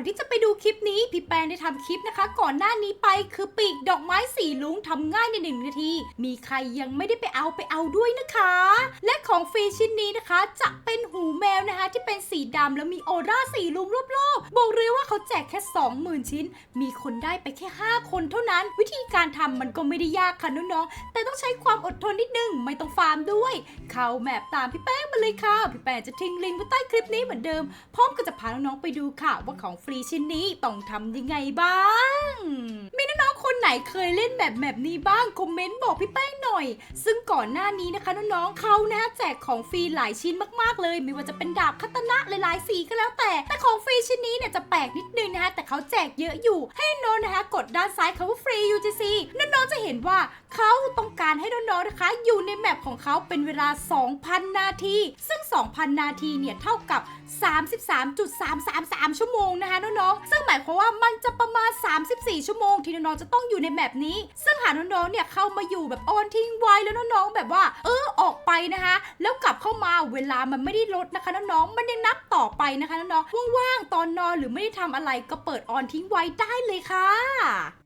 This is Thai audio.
อนที่จะไปดูคลิปนี้ พี่แปงได้ทำคลิปนะคะ ก่อนหน้านี้ไปคือปีกดอกไม้สีลุงทำง่ายในหนึ่งนาที มีใครยังไม่ได้ไปเอาไปเอาด้วยนะคะ และของฟรีชิ้นนี้นะคะ จะเป็นหูแมวนะคะ ที่เป็นสีดำแล้วมีออร่าสีลุงรอบๆบอก เขาแจกแค่ 20,000 ชิ้น มีคนได้ไปแค่ 5 คนเท่านั้น วิธีการทำมันก็ไม่ได้ยากค่ะน้องๆ แต่ต้องใช้ความอดทนนิดนึง ไม่ต้องฟาร์มด้วย เข้าแมปตามพี่แป้งมาเลยค่ะ พี่แป้งจะทิ้งลิงก์ไว้ใต้คลิปนี้เหมือนเดิม พร้อมก็จะพาน้องๆไปดูค่ะ ว่าของฟรีชิ้นนี้ต้องทำยังไงบ้าง เคยเล่นแบบแบบนี้บ้างคอมเมนต์บอกพี่แป้งหน่อย ซึ่งก่อนหน้านี้นะคะน้องๆเขานะแจกของฟรีหลายชิ้นมากๆเลย ไม่ว่าจะเป็นดาบคัตนะหลายๆสีก็แล้วแต่ แต่ของฟรีชิ้นนี้เนี่ยจะแปลกนิดนึงนะคะแต่เขาแจกเยอะอยู่ ให้น้องนะคะกดด้านซ้ายคำว่าฟรี UGC น้องๆจะเห็นว่าเขาต้องการให้น้องๆนะคะ อยู่ในแมปของเขาเป็นเวลา 2,000 นาที ซึ่ง 2,000 นาทีเนี่ยเท่ากับ 33.333 ชั่วโมงนะคะน้องๆ ซึ่งหมายความว่ามันจะประมาณ 34 ชั่วโมงที่น้องๆ จะต้องอยู่ในแมปนี้ ซึ่งหากน้องๆ เนี่ยเข้ามาอยู่แบบออนทิ้งไว้แล้วน้องๆ แบบว่า เออออกไปนะคะ แล้วกลับเข้ามาเวลามันไม่ได้ลดนะคะน้องๆ มันยังนับต่อไปนะคะน้องๆ ว่างๆ ตอนนอนหรือไม่ได้ทำอะไรก็เปิดออนทิ้งไว้ได้เลยค่ะ